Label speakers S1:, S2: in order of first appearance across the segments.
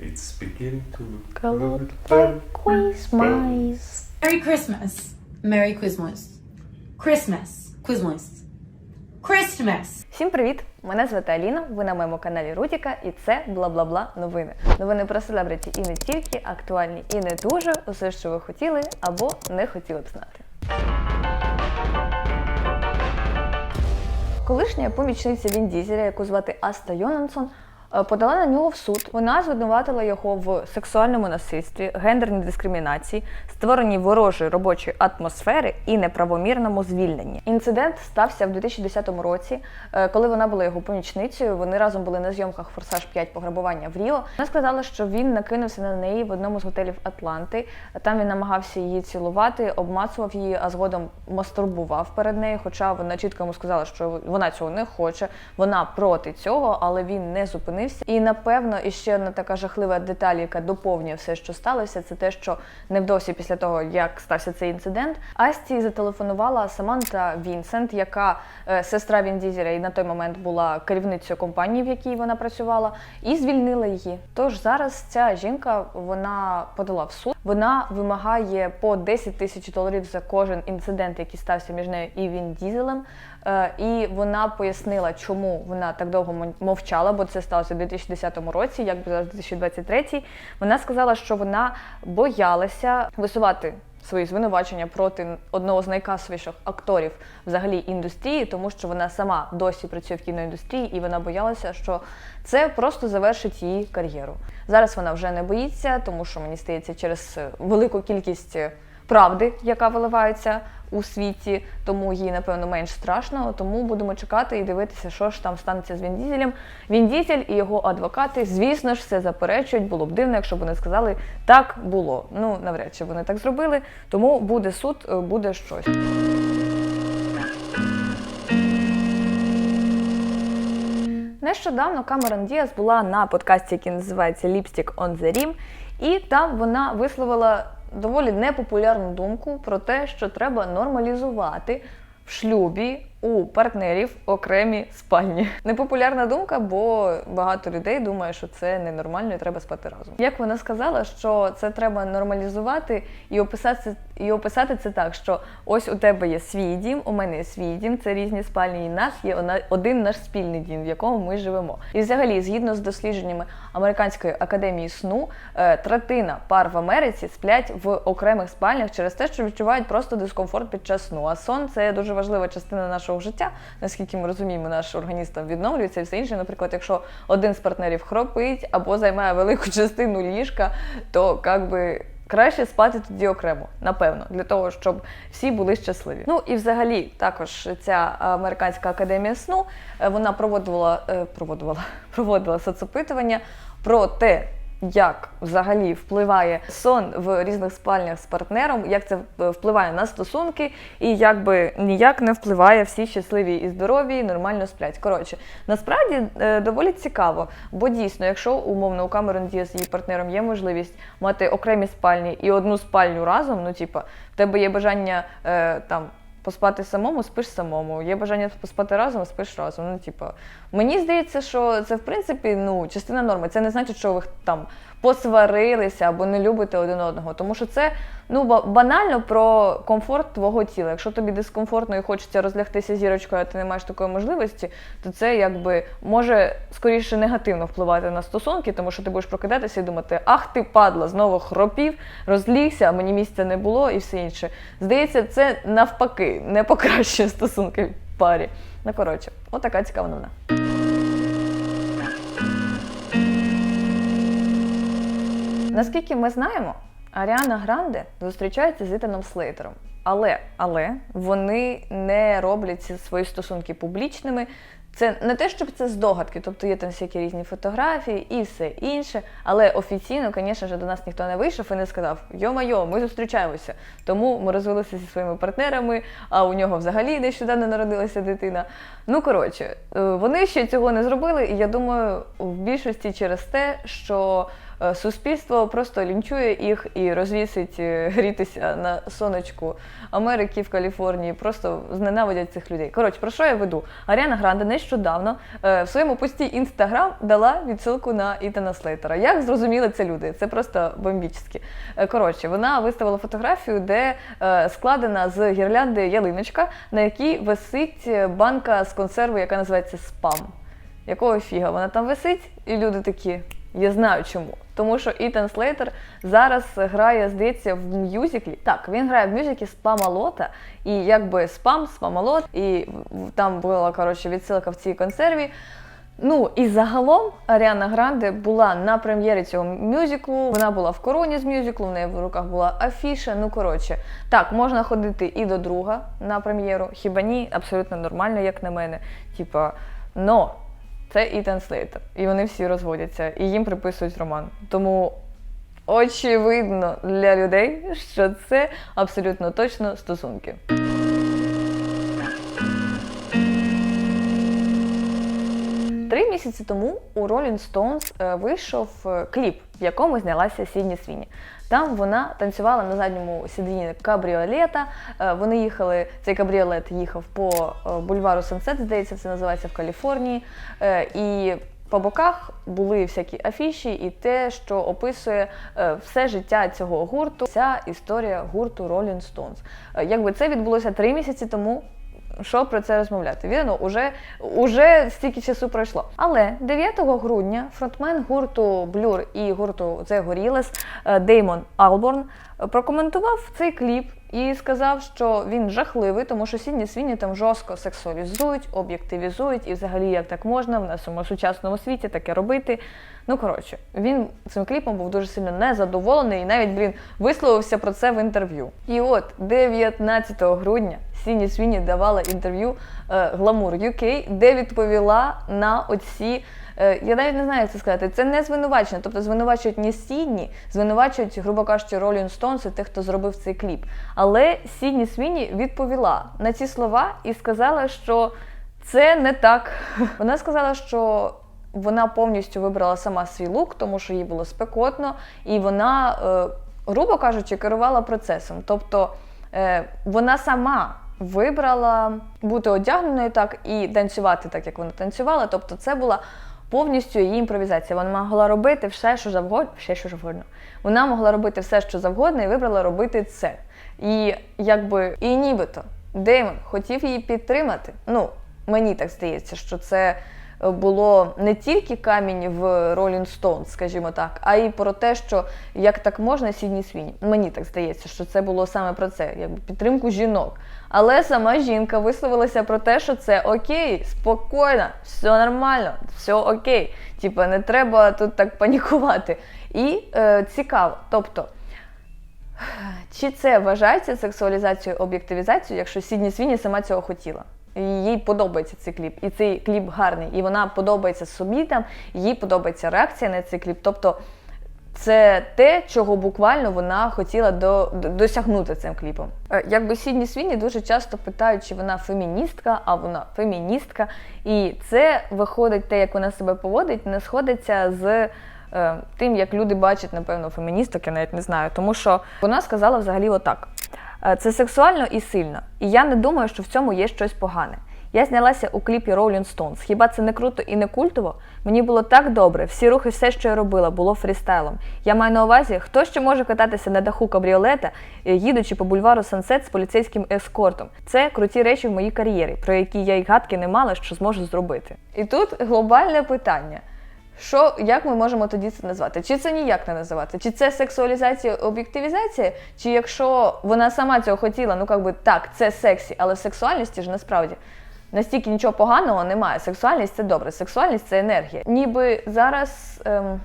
S1: It's beginning to look
S2: like Christmas.
S3: Merry Christmas. Merry Christmas. Christmas. Christmas. Christmas.
S2: Всім привіт! Мене звати Аліна. Ви на моєму каналі Рутіка, і це бла-бла-бла новини. Новини про селебриті і не тільки актуальні, і не дуже усе, що ви хотіли або не хотіли б знати. Колишня помічниця Він Дізеля, яку звати Аста Йонансон, подала на нього в суд. Вона звинуватила його в сексуальному насильстві, гендерній дискримінації, створенні ворожої робочої атмосфери і неправомірному звільненні. Інцидент стався в 2010 році, е, коли вона була його помічницею. Вони разом були на зйомках Форсаж 5 пограбування в Ріо. Вона сказала, що він накинувся на неї в одному з готелів Атланти. Там він намагався її цілувати, обмацував її, а згодом мастурбував перед нею. Хоча вона чітко йому сказала, що вона цього не хоче, вона проти цього, але він не зупинився. І напевно, іще одна така жахлива деталь, яка доповнює все, що сталося, це те, що невдовзі після того, як стався цей інцидент, Асті зателефонувала Саманта Вінсент, яка е, сестра Він Дізеля і на той момент була керівницею компанії, в якій вона працювала, і звільнила її. Тож зараз ця жінка вона подала в суд. Вона вимагає по 10 тисяч доларів за кожен інцидент, який стався між нею і Він Дізелем. Е, І вона пояснила, чому вона так довго мовчала, бо це сталося у 2010 році, як би зараз 2023. Вона сказала, що вона боялася висувати свої звинувачення проти одного з найкасовіших акторів взагалі індустрії, тому що вона сама досі працює в кіноіндустрії, і вона боялася, що це просто завершить її кар'єру. Зараз вона вже не боїться, тому що мені здається, через велику кількість правди, яка виливається у світі, тому їй напевно менш страшно. Тому будемо чекати і дивитися, що ж там станеться з Він Дізелем. Він Дізель і його адвокати, звісно ж, все заперечують. Було б дивно, якщо вони сказали так було. Ну навряд чи вони так зробили. Тому буде суд, е, буде щось. Нещодавно Камерон Діас була на подкасті, який називається Lipstick on the Rim, і там вона висловила доволі непопулярну думку про те, що треба нормалізувати в шлюбі у партнерів окремі спальні. Непопулярна думка, бо багато людей думає, що це ненормально і треба спати разом. Як вона сказала, що це треба нормалізувати і описати, і описати це так, що ось у тебе є свій дім, у мене є свій дім, це різні спальні, і нас є один наш спільний дім, в якому ми живемо. І взагалі, згідно з дослідженнями Американської академії сну, е, третина пар в Америці сплять в окремих спальнях через те, що відчувають просто дискомфорт під час сну. А сон це дуже важлива частина нашого життя. Наскільки ми розуміємо, наш організм відновлюється і все інше. Наприклад, якщо один з партнерів хропить або займає велику частину ліжка, то як би. Краще спати тоді окремо, напевно, для того, щоб всі були щасливі. Ну і взагалі, також ця американська академія сну е, вона проводила, е, проводила, проводила соцопитування про те, як взагалі впливає сон в різних спальнях з партнером, як це е, впливає на стосунки, і як би ніяк не впливає всі щасливі і здорові, і нормально сплять. Коротше, насправді е, доволі цікаво, бо дійсно, якщо умовно у Камерон Діас з її партнером є можливість мати окремі спальні і одну спальню разом, ну типа, в тебе є бажання е, там. Поспати самому, спиш самому. Є бажання поспати разом, спиш разом. Ну, типа, мені здається, що це в принципі ну, частина норми. Це не значить, що ви там посварилися або не любите один одного. Тому що це ну, банально про комфорт твого тіла. Якщо тобі дискомфортно і хочеться розлягтися зірочкою, а ти не маєш такої можливості, то це якби може скоріше негативно впливати на стосунки, тому що ти будеш прокидатися і думати, ах ти падла, знову хропів, розлігся, а мені місця не було і все інше. Здається, це навпаки не покращує стосунки в парі. Ну коротше, отака цікава новина. Наскільки ми знаємо, Аріана Гранде зустрічається з Ітаном Слейтером. Але, але вони не роблять свої стосунки публічними. Це не те, щоб це здогадки, тобто є там всякі різні фотографії і все інше. Але офіційно, звісно ж, до нас ніхто не вийшов і не сказав: Йо-майо, ми зустрічаємося. Тому ми розвелися зі своїми партнерами, а у нього взагалі нещодавно народилася дитина. Ну коротше, е, вони ще цього не зробили, і я думаю, в більшості через те, що суспільство просто лінчує їх і розвісить е, грітися на сонечку Америки в Каліфорнії. Просто зненавидять цих людей. Коротше, про що я веду? Аріана Гранде нещодавно е, в своєму пості інстаграм дала відсилку на Ітана Слейтера. Як зрозуміли це люди? Це просто бомбічськи. Е, Коротше, вона виставила фотографію, де е, складена з гірлянди ялиночка, на якій висить е, банка з консерви, яка називається спам. Якого фіга вона там висить, і люди такі. Я знаю чому. Тому що Ітан Слейтер зараз грає, здається, в мюзиклі. Так, він грає в мюзиклі Спамалота, і якби спам, спамалот, і там була коротше відсилка в цій консерві. Ну і загалом Аріана Гранде була на прем'єрі цього мюзиклу. Вона була в короні з мюзиклу, в неї в руках була афіша. Ну коротше, так, можна ходити і до друга на прем'єру. Хіба ні? Абсолютно нормально, як на мене. Типа, но це Ітан Слейтер. І вони всі розводяться, і їм приписують роман. Тому очевидно для людей, що це абсолютно точно стосунки. Три місяці тому у Rolling Stones е, вийшов е, кліп, в якому знялася Сідні Свіні. Там вона танцювала на задньому сидінні кабріолета. Е, Вони їхали, цей кабріолет їхав по бульвару Сансет, здається, це називається в Каліфорнії. І по боках були всякі афіші і те, що описує все життя цього гурту, вся історія гурту Rolling Stones. Якби це відбулося три місяці тому, що про це розмовляти? Вірно, уже, уже стільки часу пройшло. Але 9 грудня фронтмен гурту Блюр і гурту Це е, Деймон Алборн прокоментував цей кліп і сказав, що він жахливий, тому що Сідні Свіні там жорстко сексуалізують, об'єктивізують, і взагалі як так можна в нашому сучасному світі таке робити. Ну коротше, він цим кліпом був дуже сильно незадоволений і навіть блін висловився про це в інтерв'ю. І от 19 грудня Сіні Свіні давала інтерв'ю е, Glamour UK, де відповіла на оці. Е, Я навіть не знаю, як це сказати. Це не звинувачення. Тобто звинувачують не Сідні, звинувачують, грубо кажучи, Rolling Stones і тих, хто зробив цей кліп. Але Сідні Свіні відповіла на ці слова і сказала, що це не так. Вона сказала, що вона повністю вибрала сама свій лук, тому що їй було спекотно, і вона, е, грубо кажучи, керувала процесом. Тобто е, вона сама вибрала бути одягненою так і танцювати так, як вона танцювала. Тобто, це була повністю її імпровізація. Вона могла робити все, що завгодно, все, що завгодно. Вона могла робити все, що завгодно, і вибрала робити це. І якби і нібито Деймон хотів її підтримати. Ну, мені так здається, що це було не тільки камінь в Rolling Stones, скажімо так, а й про те, що як так можна Сідні Свіні. Мені так здається, що це було саме про це, якби підтримку жінок. Але сама жінка висловилася про те, що це окей, спокійно, все нормально, все окей. Типа не треба тут так панікувати. І е, цікаво, тобто. Чи це вважається сексуалізацією, об'єктивізацією, якщо Сідні Свіні сама цього хотіла? Їй подобається цей кліп, і цей кліп гарний, і вона подобається собі там, їй подобається реакція на цей кліп. Тобто це те, чого буквально вона хотіла до, до- досягнути цим кліпом. Е, Якби Сідні Свіні дуже часто питають, чи вона феміністка, а вона феміністка. І це виходить те, як вона себе поводить, не сходиться з е, тим, як люди бачать, напевно, феміністок, я навіть не знаю. Тому що вона сказала взагалі отак: це сексуально і сильно. І я не думаю, що в цьому є щось погане. Я знялася у кліпі Rolling Stones. Хіба це не круто і не культово? Мені було так добре. Всі рухи, все, що я робила, було фрістайлом. Я маю на увазі, хто ще може кататися на даху кабріолета, е, їдучи по бульвару Сансет з поліцейським ескортом. Це круті речі в моїй кар'єрі, про які я й гадки не мала, що зможу зробити. І тут глобальне питання. Що, як ми можемо тоді це назвати? Чи це ніяк не називати? Чи це сексуалізація, об'єктивізація? Чи якщо вона сама цього хотіла, ну як би так, це сексі, але в сексуальності ж насправді настільки нічого поганого немає. Сексуальність це добре, сексуальність це енергія. Ніби зараз ем,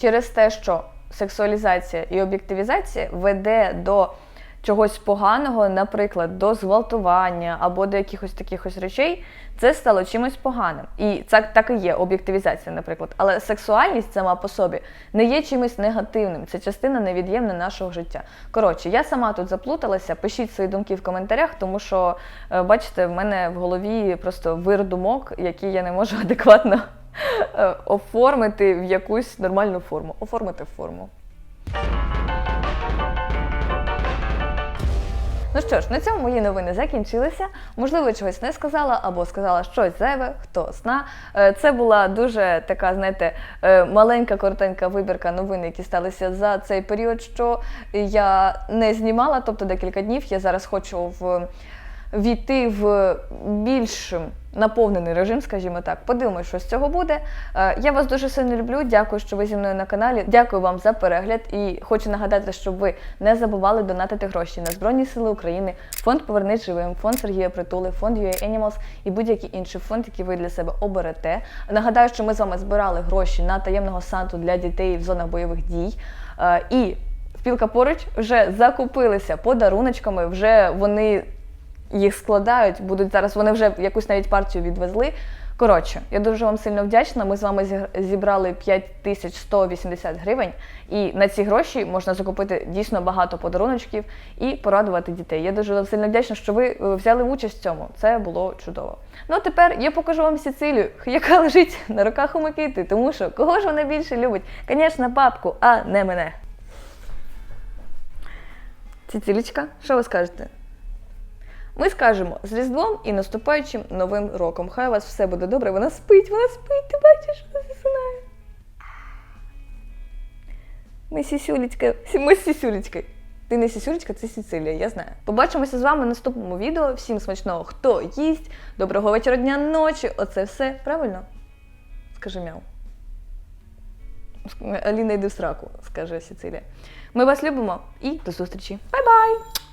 S2: через те, що сексуалізація і об'єктивізація веде до чогось поганого, наприклад, до зґвалтування або до якихось таких ось речей, це стало чимось поганим. І це так і є об'єктивізація, наприклад. Але сексуальність сама по собі не є чимось негативним. Це частина невід'ємна нашого життя. Коротше, я сама тут заплуталася. Пишіть свої думки в коментарях, тому що, е, бачите, в мене в голові просто вир думок, які я не можу адекватно е, оформити в якусь нормальну форму. Оформити форму. Ну що ж, на цьому мої новини закінчилися. Можливо, чогось не сказала або сказала щось зайве, хто зна. Е, Це була дуже така, знаєте, е, маленька, коротенька вибірка новин, які сталися за цей період, що я не знімала, тобто декілька днів. Я зараз хочу в війти в більш наповнений режим, скажімо так. Подивимось, що з цього буде. Е, Я вас дуже сильно люблю. Дякую, що ви зі мною на каналі. Дякую вам за перегляд. І хочу нагадати, щоб ви не забували донатити гроші на Збройні Сили України, фонд Повернись живим, фонд Сергія Притули, фонд UA Animals і будь-який інший фонд, який ви для себе оберете. Нагадаю, що ми з вами збирали гроші на таємного санту для дітей в зонах бойових дій. Е, І Спілка поруч вже закупилися подаруночками, вже вони їх складають, будуть зараз. Вони вже якусь навіть партію відвезли. Коротше, я дуже вам сильно вдячна. Ми з вами зі- зібрали 5180 гривень, і на ці гроші можна закупити дійсно багато подаруночків і порадувати дітей. Я дуже вам сильно вдячна, що ви е, взяли участь в цьому. Це було чудово. Ну а тепер я покажу вам Сицилію, яка лежить на руках у Микити, тому що кого ж вона більше любить? Звісно, папку, а не мене. Цицилічка, що ви скажете? Ми скажемо з Різдвом і наступаючим новим роком. Хай у вас все буде добре. Вона спить, вона спить, ти бачиш, вона засинає. Ми сісюлечка, ми з. Ти не сісюлечка, це Сіцилія, я знаю. Побачимося з вами в наступному відео. Всім смачного, хто їсть. Доброго вечора, дня, ночі. Оце все. Правильно? Скажи мяу. Аліна, йди в сраку, скаже Сіцилія. Ми вас любимо і до зустрічі. Бай-бай!